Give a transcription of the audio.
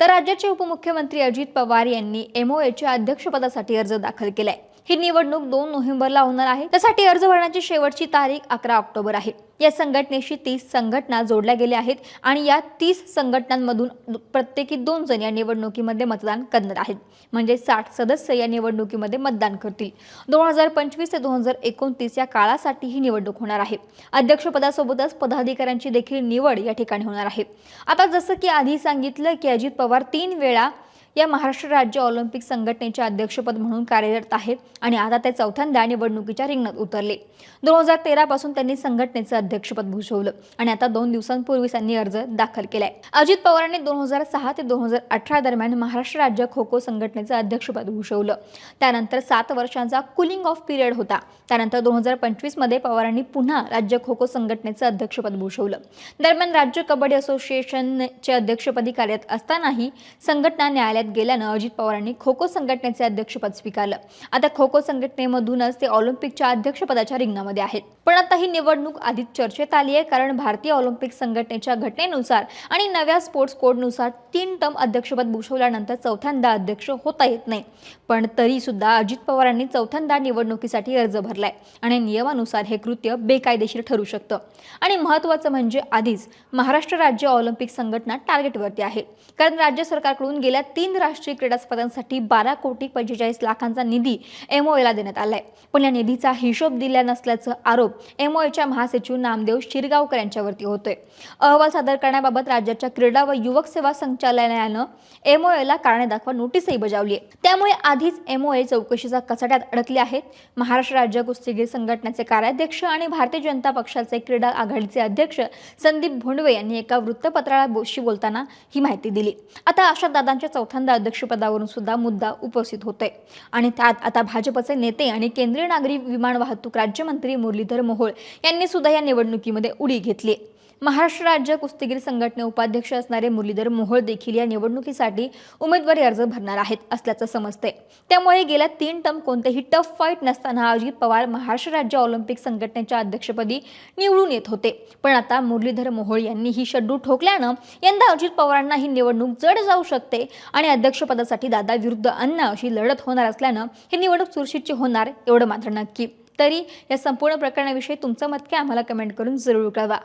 तर राज्याचे उपमुख्यमंत्री अजित पवार यांनी एमओएच्या अध्यक्षपदासाठी अर्ज दाखल केलाय. ही निवडणूक दोन नोव्हेंबरला होणार आहे. त्यासाठी अर्ज भरण्याची शेवटची तारीख अकरा ऑक्टोबर आहे. या संघटनेशी तीस संघटना जोडल्या गेल्या आहेत आणि या तीस संघटनांमधून प्रत्येकी दोन जण या निवडणुकीमध्ये मतदान करणार आहेत. म्हणजे साठ सदस्य या निवडणुकीमध्ये मतदान करतील. दोन हजार पंचवीस ते दोन हजार एकोणतीस या काळासाठी ही निवडणूक होणार आहे. अध्यक्षपदासोबतच पदाधिकाऱ्यांची देखील निवड या ठिकाणी होणार आहे. आता जसं की आधी सांगितलं की अजित पवार तीन वेळा या महाराष्ट्र राज्य ऑलिम्पिक संघटनेचे अध्यक्षपद म्हणून कार्यरत आहे आणि आता ते चौथ्यांदा निवडणुकीच्या रिंगणात उतरले. दोन हजार तेरापासून त्यांनी संघटनेचं अध्यक्षपद भूषवलं आणि आता दोन दिवसांपूर्वी त्यांनी अर्ज दाखल केलाय. अजित पवारांनी दोन हजार सहा ते दोन हजार अठरा दरम्यान महाराष्ट्र राज्य खो खो संघटनेचं अध्यक्षपद भूषवलं. त्यानंतर सात वर्षांचा कुलिंग ऑफ पिरियड होता. त्यानंतर दोन हजार पंचवीसमध्ये पवारांनी पुन्हा राज्य खो खो संघटनेचं अध्यक्षपद भूषवलं. दरम्यान राज्य कबड्डी असोसिएशनचे अध्यक्षपदी कार्यरत असतानाही संघटना न्यायालयात गेल्यानं अजित पवारांनी खो खो संघटनेचे अध्यक्षपद स्वीकारलं. आता खो खो संघटनेमधूनच ते ऑलिम्पिकच्या अध्यक्षपदाच्या रिंगणामध्ये आहेत. पण आता ही निवडणूक आधीच चर्चेत आली आहे कारण भारतीय ऑलिम्पिक संघटनेच्या घटनेनुसार आणि नव्या स्पोर्ट्स कोडनुसार तीन टर्म अध्यक्षपद भूषवल्यानंतर चौथ्यांदा अध्यक्ष होता येत नाही. पण तरी सुद्धा अजित पवारांनी चौथ्यांदा निवडणुकीसाठी अर्ज भरलाय आणि नियमानुसार हे कृत्य बेकायदेशीर ठरू शकतं. आणि महत्त्वाचं म्हणजे आधीच महाराष्ट्र राज्य ऑलिम्पिक संघटना टार्गेटवरती आहे. कारण राज्य सरकारकडून गेल्या तीन राष्ट्रीय क्रीडा स्पर्धांसाठी बारा कोटी पंचेचाळीस लाखांचा निधी एमओएला देण्यात आलाय. पण या निधीचा हिशोब दिला नसल्याचा आरोप एमओएच्या महासचिव नामदेव शिरगावकर यांच्यावरती होतोय. अहवाल सादर करण्याबाबत राज्याच्या क्रीडा व युवक सेवा संचालनालयानं एमओएला कारणे दाखवा नोटीसही बजावली आहे त्यामुळे आधीच एमओए चौकशीचा कचाट्यात अडकले आहेत. महाराष्ट्र राज्य कुस्तीगीर संघटनेचे कार्याध्यक्ष आणि भारतीय जनता पक्षाचे क्रीडा आघाडीचे अध्यक्ष संदीप भोंडवे यांनी एका वृत्तपत्राला बोलताना ही माहिती दिली. आता अशा दादांच्या चौथ्यांदा अध्यक्षपदावरून सुद्धा मुद्दा उपस्थित होतोय. आणि त्यात आता भाजपचे नेते आणि केंद्रीय नागरी विमान वाहतूक राज्यमंत्री मुरलीधर मोहोळ यांनी सुद्धा या निवडणुकीमध्ये उडी घेतली महाराष्ट्र राज्य कुस्तीगीर संघटने उपाध्यक्ष असणारे मुरलीधर मोहोळ देखील या निवडणुकीसाठी उमेदवारी अर्ज भरणार आहेत असल्याचं समजते त्यामुळे गेल्या तीन टर्म कोणतेही टफ फाईट नसताना अजित पवार महाराष्ट्र राज्य ऑलिम्पिक संघटनेच्या अध्यक्षपदी निवडून येत होते. पण आता मुरलीधर मोहोळ यांनी ही शड्डू ठोकल्यानं यंदा अजित पवारांना ही निवडणूक जड जाऊ शकते आणि अध्यक्षपदासाठी दादा विरुद्ध अण्णा अशी लढत होणार असल्यानं ही निवडणूक चुरशीची होणार एवढं मात्र नक्की. तरी या संपूर्ण प्रकरणाविषयी तुमचं मत काय? आम्हाला कमेंट करून जरूर कळवा.